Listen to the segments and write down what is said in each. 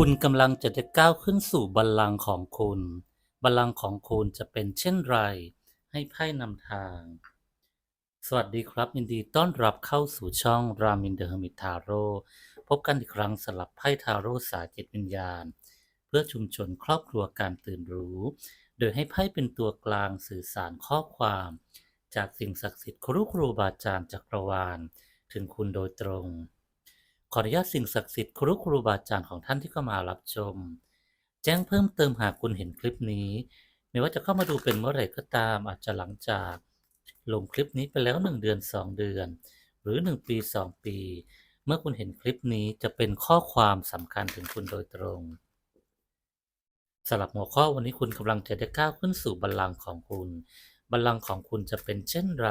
คุณกำลังจะได้ก้าวขึ้นสู่บัลลังก์ของคุณ บัลลังก์ของคุณจะเป็นเช่นไร ให้ไพ่นำทาง สวัสดีครับ ยินดีต้อนรับเข้าสู่ช่องรามินเดอะ h มิทาโร่พบกันอีกครั้งสำหรับไพ่ทาโร่สายจิตวิญญาณ เพื่อชุมชนครอบครัวการตื่นรู้ โดยให้ไพ่เป็นตัวกลางสื่อสารข้อความ จากสิ่งศักดิ์สิทธิ์ครูครูบาอาจารย์จักรวาล ถึงคุณโดยตรง ออนุญาตสิ่งศักดิ์สิทธิ์ครูครูบาอาจารย์ของท่านที่เข้ามารับชม แจ้งเพิ่มเติมหากคุณเห็นคลิปนี้ ไม่ว่าจะเข้ามาดูเป็นเมื่อไหร่ก็ตาม อาจจะหลังจากลงคลิปนี้ไปแล้ว 1 เดือน 2 เดือน หรือ 1 ปี 2 ปี เมื่อคุณเห็นคลิปนี้จะเป็นข้อความสำคัญถึงคุณโดยตรงสำหรับหัวข้อวันนี้คุณกำลังจะได้ก้าวขึ้นสู่บัลลังก์ของคุณ บัลลังก์ของคุณจะเป็นเช่นไร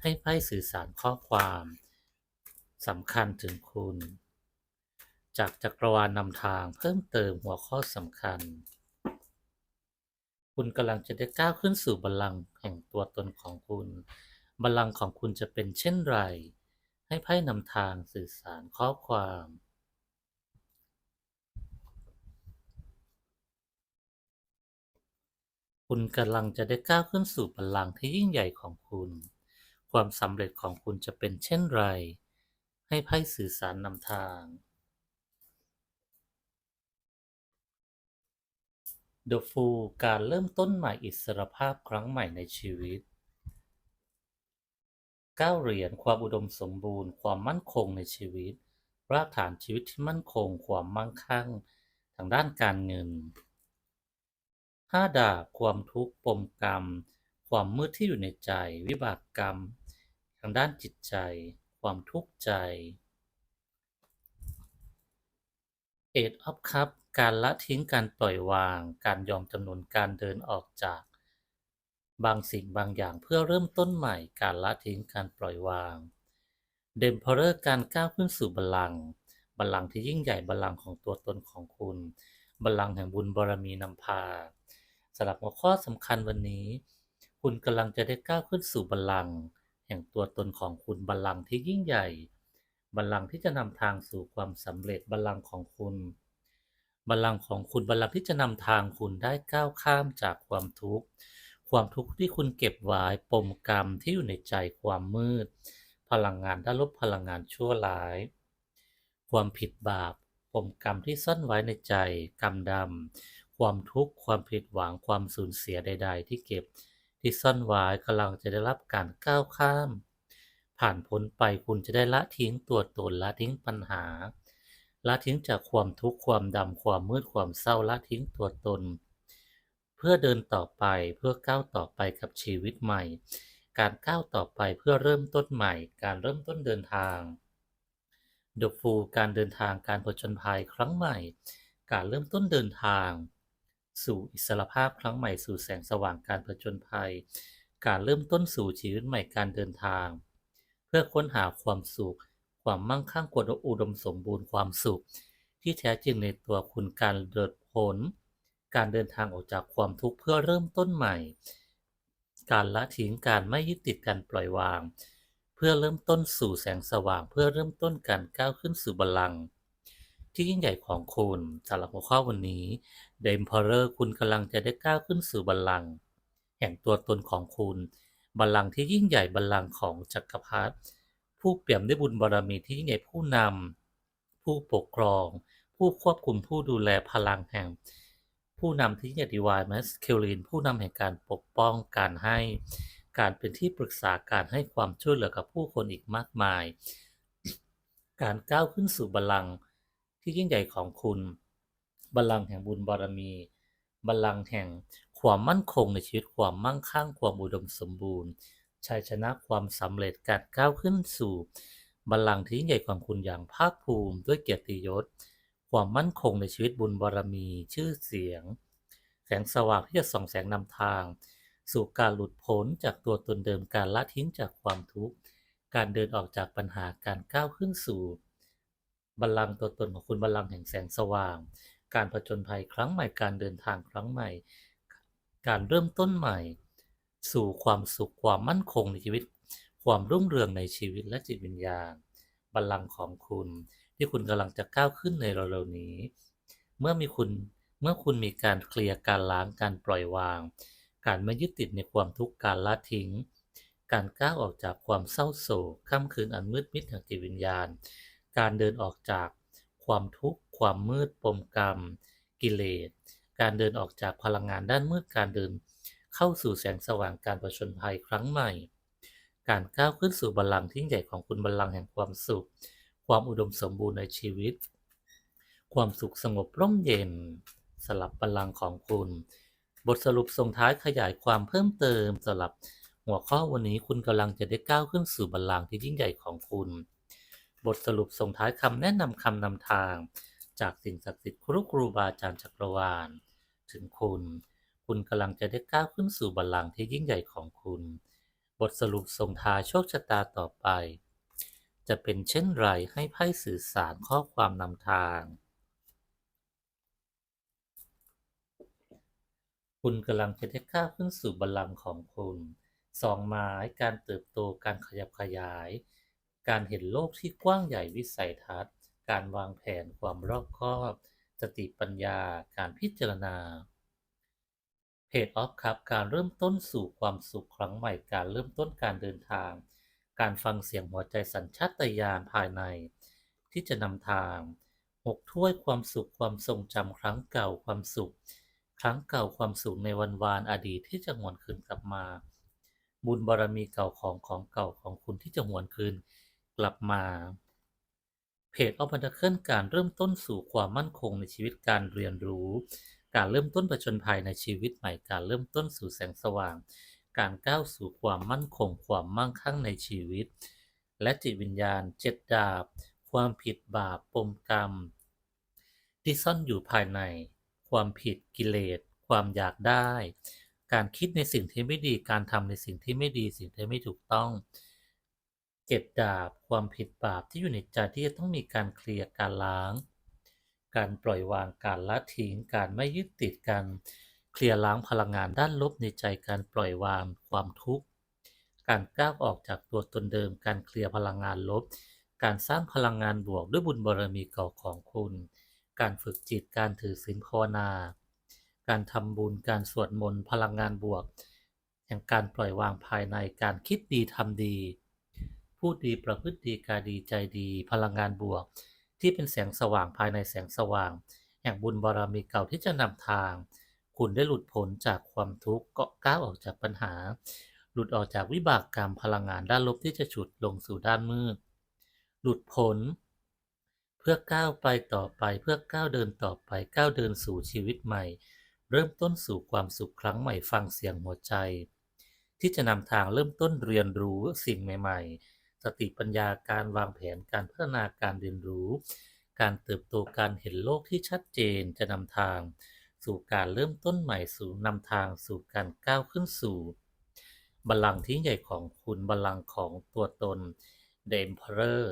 ให้ไพ่สื่อสารข้อความ สำคัญถึงคุณ จากจักรวาลนำทางเพิ่มเติมหัวข้อสำคัญ คุณกำลังจะได้ก้าวขึ้นสู่บัลลังก์แห่งตัวตนของคุณ บัลลังก์ของคุณจะเป็นเช่นไร ให้ไพ่นำทางสื่อสารข้อความคุณกำลังจะได้ก้าวขึ้นสู่บัลลังก์ที่ยิ่งใหญ่ของคุณ ความสำเร็จของคุณจะเป็นเช่นไร ให้ไพ่สื่อสารนำทาง The Fool การเริ่มต้นใหม่อิสรภาพครั้งใหม่ในชีวิต9เหรียญความอุดมสมบูรณ์ ความมั่นคงในชีวิต รากฐานชีวิตที่มั่นคง ความมั่งคั่ง ทางด้านการเงิน5ดาบความทุกข์ปมกรรม ความมืดที่อยู่ในใจ วิบากกรรม ทางด้านจิตใจ ความทุกข์ใจ Eight of Cups การละทิ้งการปล่อยวาง การยอมจำนวนการเดินออกจาก บางสิ่งบางอย่างเพื่อเริ่มต้นใหม่ การละทิ้งการปล่อยวาง เดมเพอร์การก้าวขึ้นสู่บัลลังก์บัลลังก์ที่ยิ่งใหญ่บัลลังก์ของตัวตนของคุณ บัลลังก์แห่งบุญบารมีนำพาสำหรับหัวข้อสำคัญวันนี้ คุณกำลังจะได้ก้าวขึ้นสู่บัลลังก์ แห่งตัวตนของคุณบัลลังก์ที่ยิ่งใหญ่ บัลลังก์ที่จะนำทางสู่ความสำเร็จบัลลังก์ของคุณ บัลลังก์ของคุณบัลลังก์ที่จะนำทางคุณได้ก้าวข้ามจากความทุกข์ ความทุกข์ที่คุณเก็บไว้ปมกรรมที่อยู่ในใจความมืด พลังงานด้านลบพลังงานชั่วร้าย ความผิดบาปปมกรรมที่ซ่อนไว้ในใจกรรมดำความทุกข์ความผิดหวังความสูญเสียใด ๆ ที่เก็บ ที่ซ่อนไว้กำลังจะได้รับการก้าวข้าม ผ่านพ้นไปคุณจะได้ละทิ้งตัวตนละทิ้งปัญหา ละทิ้งจากความทุกข์ความดำความมืดความเศร้าละทิ้งตัวตน เพื่อเดินต่อไปเพื่อก้าวต่อไปกับชีวิตใหม่ การก้าวต่อไปเพื่อเริ่มต้นใหม่ การเริ่มต้นเดินทาง The Fool การเดินทางการผจญภัยครั้งใหม่ การเริ่มต้นเดินทาง สู่อิสรภาพครั้งใหม่สู่แสงสว่างการผจญภัย การเริ่มต้นสู่ชีวิตใหม่การเดินทาง เพื่อค้นหาความสุข ความมั่งคั่งกวดอุดมสมบูรณ์ความสุข ที่แท้จริงในตัวคุณการเดินพ้นการเดินทางออกจากความทุกข์เพื่อเริ่มต้นใหม่ การละทิ้งการไม่ยึดติดการปล่อยวาง เพื่อเริ่มต้นสู่แสงสว่าง เพื่อเริ่มต้นการก้าวขึ้นสู่บัลลังก์ที่ยิ่งใหญ่ของคุณสำหรับหัวข้อวันนี้ The Emperor คุณกำลังจะได้ก้าวขึ้นสู่บัลลังก์แห่งตัวตนของคุณ บัลลังก์ที่ยิ่งใหญ่บัลลังก์ของจักรพรรดิผู้เปี่ยมด้วยบุญบารมีที่ยิ่งใหญ่ผู้นำผู้ปกครอง ผู้ควบคุมผู้ดูแลพลังแห่ง ผู้นำที่ยิ่งใหญ่ดีวายมัสเคลินผู้นำแห่งการปกป้องการให้ การเป็นที่ปรึกษาการให้ความช่วยเหลือกับผู้คนอีกมากมาย การก้าวขึ้นสู่บัลลังก์ที่ยิ่งใหญ่ของคุณ บัลลังก์แห่งบุญบารมี บัลลังก์แห่งความมั่นคงในชีวิตความมั่งคั่งความอุดมสมบูรณ์ชัยชนะความสำเร็จการก้าวขึ้นสู่ บัลลังก์ที่ยิ่งใหญ่ของคุณอย่างภาคภูมิด้วยเกียรติยศ ความมั่นคงในชีวิตบุญบารมี ชื่อเสียง แสงสว่างที่จะส่องแสงนำทาง สู่การหลุดพ้นจากตัวตนเดิมการละทิ้งจากความทุกข์การเดินออกจากปัญหาการก้าวขึ้นสู่ บัลลังก์ตัวตนของคุณบัลลังก์แห่งแสงสว่าง การผจญภัยครั้งใหม่การเดินทางครั้งใหม่ การเริ่มต้นใหม่ สู่ความสุขความมั่นคงในชีวิต ความรุ่งเรืองในชีวิตและจิตวิญญาณบัลลังก์ของคุณ ที่คุณกำลังจะก้าวขึ้นในเร็วๆนี้ เมื่อมีคุณเมื่อคุณมีการเคลียร์การล้างการปล่อยวาง การไม่ยึดติดในความทุกข์การละทิ้ง การก้าวออกจากความเศร้าโศกค่ำคืนอันมืดมิดแห่งจิตวิญญาณ การเดินออกจากความทุกข์ ความมืดปมกรรม กิเลส การเดินออกจากพลังงานด้านมืดการเดิน เข้าสู่แสงสว่างการประชนภัยครั้งใหม่ การก้าวขึ้นสู่บัลลังก์ที่ยิ่งใหญ่ของคุณบัลลังก์แห่งความสุข ความอุดมสมบูรณ์ในชีวิต ความสุขสงบร่มเย็น สลับบัลลังก์ของคุณ บทสรุปส่งท้ายขยายความเพิ่มเติมสำหรับหัวข้อวันนี้คุณกำลังจะได้ก้าวขึ้นสู่บัลลังก์ที่ยิ่งใหญ่ของคุณ บทสรุปส่งท้ายคำแนะนำคำนำทาง จากสิ่งศักดิ์สิทธิ์ครูครูบาอาจารย์จักรวาล ถึงคุณ คุณกำลังจะได้ก้าวขึ้นสู่บัลลังก์ที่ยิ่งใหญ่ของคุณ บทสรุปส่งท้ายโชคชะตาต่อไป จะเป็นเช่นไรให้ไพ่สื่อสารข้อความนำทาง คุณกำลังจะได้ก้าวขึ้นสู่บัลลังก์ของคุณสองไม้การเติบโตการขยับขยาย การเห็นโลกที่กว้างใหญ่วิสัยทัศน์ การวางแผนความรอบคอบสติปัญญาการพิจารณาเพจออฟครับการเริ่มต้นสู่ความสุขครั้งใหม่การเริ่มต้นการเดินทาง การฟังเสียงหัวใจสัญชาตญาณภายใน ที่จะนำทางหกถ้วยความสุขความทรงจำครั้งเก่าความสุข ครั้งเก่าความสุขในวันวานอดีตที่จะหวนคืนกลับมา บุญบารมีเก่าของของเก่าของคุณที่จะหวนคืนกลับมา เพจออฟบันเคิลการเริ่มต้นสู่ความมั่นคงในชีวิตการเรียนรู้ การเริ่มต้นประชนภัยในชีวิตใหม่การเริ่มต้นสู่แสงสว่าง การก้าวสู่ความมั่นคง ความมั่งคั่งในชีวิต และจิตวิญญาณเจ็ดดาบ ความผิดบาปปมกรรม ที่ซ่อนอยู่ภายใน ความผิดกิเลส ความอยากได้ การคิดในสิ่งที่ไม่ดีการทำในสิ่งที่ไม่ดีสิ่งที่ไม่ถูกต้อง เจ็ดดาบความผิดบาปที่อยู่ในใจที่จะต้องมีการเคลียร์การล้าง การปล่อยวางการละทิ้งการไม่ยึดติดกันเคลียร์ล้างพลังงานด้านลบในใจการปล่อยวางความทุกข์ การก้าวออกจากตัวตนเดิม การเคลียร์พลังงานลบ การสร้างพลังงานบวกด้วยบุญบารมีเก่าของคุณ การฝึกจิตการถือศีลภาวนา การทำบุญการสวดมนต์พลังงานบวกแห่างการปล่อยวางภายในการคิดดีทำดี พูดดีประพฤติดีกายดีใจดี พลังงานบวก ที่เป็นแสงสว่างภายในแสงสว่าง แห่งบุญบารมีเก่าที่จะนำทาง คุณได้หลุดพ้นจากความทุกข์ก็ก้าวออกจากปัญหา หลุดออกจากวิบากกรรมพลังงานด้านลบที่จะฉุดลงสู่ด้านมืด หลุดพ้นเพื่อก้าวไปต่อไปเพื่อก้าวเดินต่อไปก้าวเดินสู่ชีวิตใหม่ เริ่มต้นสู่ความสุขครั้งใหม่ฟังเสียงหัวใจ ที่จะนำทางเริ่มต้นเรียนรู้สิ่งใหม่ ๆ สติปัญญาการวางแผนการพัฒนาการเรียนรู้ การเติบโตการเห็นโลกที่ชัดเจนจะนำทาง สู่การเริ่มต้นใหม่สู่นำทางสู่การก้าวขึ้นสู่บัลลังก์ที่ใหญ่ของคุณบัลลังก์ของตัวตน The Emperor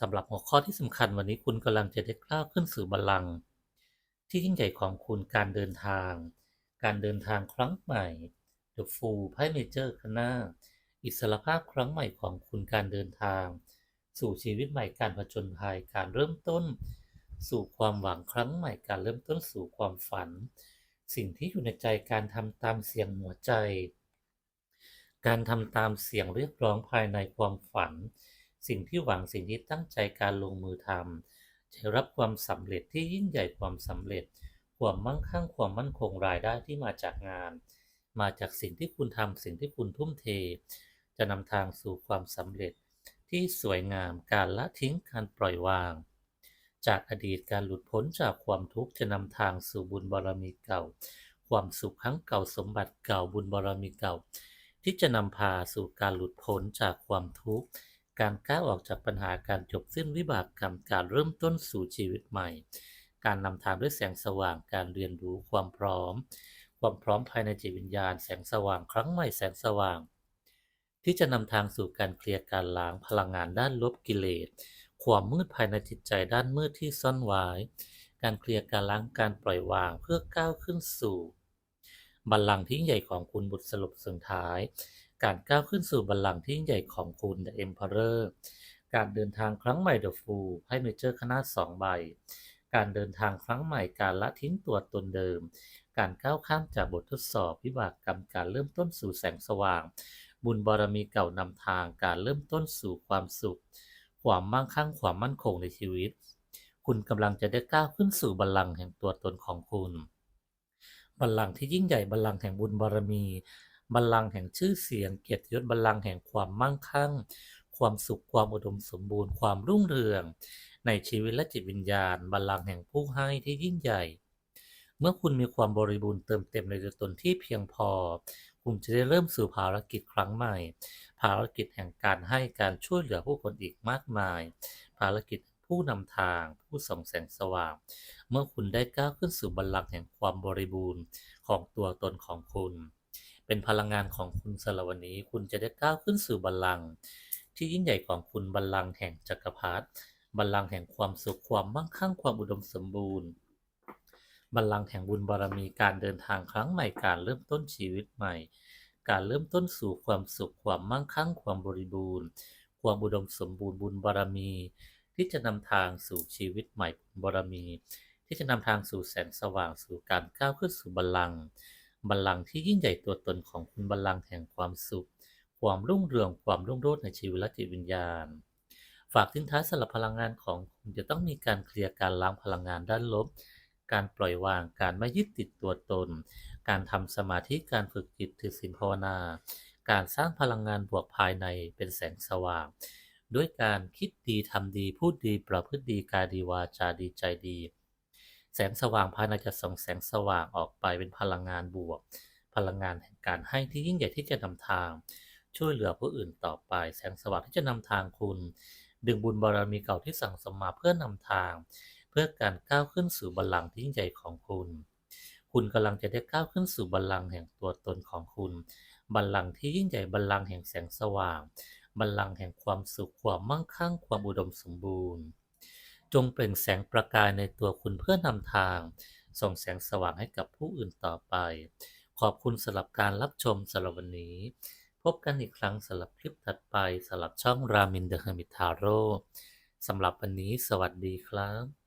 สำหรับหัวข้อที่สำคัญวันนี้คุณกำลังจะได้ก้าวขึ้นสู่บัลลังก์ที่ยิ่งใหญ่ของคุณการเดินทาง การเดินทางครั้งใหม่ The Fool ไพ่เมเจอร์ข้างหน้า อิสรภาพครั้งใหม่ของคุณการเดินทาง สู่ชีวิตใหม่การผจญภัยการเริ่มต้น สู่ความหวังครั้งใหม่การเริ่มต้นสู่ความฝัน สิ่งที่อยู่ในใจการทำตามเสียงหัวใจ การทำตามเสียงเรียกร้องภายในความฝัน สิ่งที่หวังสิ่งที่ตั้งใจการลงมือทำจะรับความสำเร็จที่ยิ่งใหญ่ความสำเร็จ ความมั่งคั่งความมั่นคงรายได้ที่มาจากงาน มาจากสิ่งที่คุณทำสิ่งที่คุณทุ่มเท จะนำทางสู่ความสำเร็จที่สวยงามการละทิ้งการปล่อยวาง จากอดีตการหลุดพ้นจากความทุกข์จะนำทางสู่บุญบารมีเก่า ความสุขครั้งเก่าสมบัติเก่าบุญบารมีเก่า ที่จะนำพาสู่การหลุดพ้นจากความทุกข์การก้าวออกจากปัญหาการจบสิ้นวิบากกรรมการเริ่มต้นสู่ชีวิตใหม่ การนำทางด้วยแสงสว่างการเรียนรู้ความพร้อม ความพร้อมภายในจิตวิญญาณ แสงสว่างครั้งใหม่แสงสว่าง ที่จะนำทางสู่การเคลียร์การล้างพลังงานด้านลบกิเลส ความมืดภายในจิตใจด้านมืดที่ซ่อนไว้ การเคลียร์การล้างการปล่อยวางเพื่อก้าวขึ้นสู่บัลลังก์ที่ใหญ่ของคุณบทสรุปสุดท้าย การก้าวขึ้นสู่บัลลังก์ที่ใหญ่ของคุณ The Emperor การเดินทางครั้งใหม่ The Fool ให้เมเจอร์คณะสองใบ การเดินทางครั้งใหม่การละทิ้งตัวตนเดิม การก้าวข้ามจากบททดสอบวิบากกรรมการเริ่มต้นสู่แสงสว่าง บุญบารมีเก่านำทางการเริ่มต้นสู่ความสุข ความมั่งคั่งความมั่นคงในชีวิต คุณกำลังจะได้ก้าวขึ้นสู่บัลลังก์แห่งตัวตนของคุณ บัลลังก์ที่ยิ่งใหญ่บัลลังก์แห่งบุญบารมี บัลลังก์แห่งชื่อเสียง เกียรติยศบัลลังก์แห่งความมั่งคั่ง ความสุขความอุดมสมบูรณ์ความรุ่งเรือง ในชีวิตและจิตวิญญาณ บัลลังก์แห่งผู้ให้ที่ยิ่งใหญ่เมื่อคุณมีความบริบูรณ์เติมเต็มในตัวตนที่เพียงพอ คุณจะได้เริ่มสู่ภารกิจครั้งใหม่ ภารกิจแห่งการให้การช่วยเหลือผู้คนอีกมากมาย ภารกิจผู้นำทางผู้ส่องแสงสว่าง เมื่อคุณได้ก้าวขึ้นสู่บัลลังก์แห่งความบริบูรณ์ของตัวตนของคุณ เป็นพลังงานของคุณสำหรับวันนี้ คุณจะได้ก้าวขึ้นสู่บัลลังก์ที่ยิ่งใหญ่ของคุณบัลลังก์แห่งจักรพรรดิบัลลังก์แห่งความสุขความมั่งคั่งความอุดมสมบูรณ์ บัลลังก์แห่งบุญบารมีการเดินทางครั้งใหม่การเริ่มต้นชีวิตใหม่ การเริ่มต้นสู่ความสุขความมั่งคั่งความบริบูรณ์ ความอุดมสมบูรณ์บุญบารมี ที่จะนำทางสู่ชีวิตใหม่บุญบารมี ที่จะนำทางสู่แสงสว่างสู่การก้าวขึ้นสู่บัลลังก์บัลลังก์ที่ยิ่งใหญ่ตัวตนของคุณบัลลังก์แห่งความสุข ความรุ่งเรืองความรุ่งโรจน์ในชีวิตและจิตวิญญาณ ฝากทิ้งท้ายสำหรับพลังงานของคุณจะต้องมีการเคลียร์การล้างพลังงานด้านลบ การปล่อยวาง การไม่ยึดติดตัวตน การทำสมาธิ การฝึกจิตถือศีลภาวนา การสร้างพลังงานบวกภายในเป็นแสงสว่าง ด้วยการคิดดีทำดี พูดดี ประพฤติดี กายดี วาจาดีใจดี แสงสว่างภายในจะส่องแสงสว่างออกไปเป็นพลังงานบวก พลังงานแห่งการให้ที่ยิ่งใหญ่ที่จะนำทาง ช่วยเหลือผู้อื่นต่อไป แสงสว่างที่จะนำทางคุณ ดึงบุญบารมีเก่าที่สั่งสมมาเพื่อนำทาง พื่อการก้าวขึ้นสู่บัลลังก์ที่ยิ่งใหญ่ของคุณ คุณกำลังจะได้ก้าวขึ้นสู่บัลลังก์แห่งตัวตนของคุณ บัลลังก์ที่ยิ่งใหญ่บัลลังก์แห่งแสงสว่าง บัลลังก์แห่งความสุขความมั่งคั่งความอุดมสมบูรณ์ จงเปล่งแสงประกายในตัวคุณเพื่อนำทาง ส่องแสงสว่างให้กับผู้อื่นต่อไป ขอบคุณสำหรับการรับชมสำหรับวันนี้ พบกันอีกครั้งสำหรับคลิปถัดไปสำหรับช่องรามินเดอะเฮมิทาโร่สำหรับวันนี้สวัสดีครับ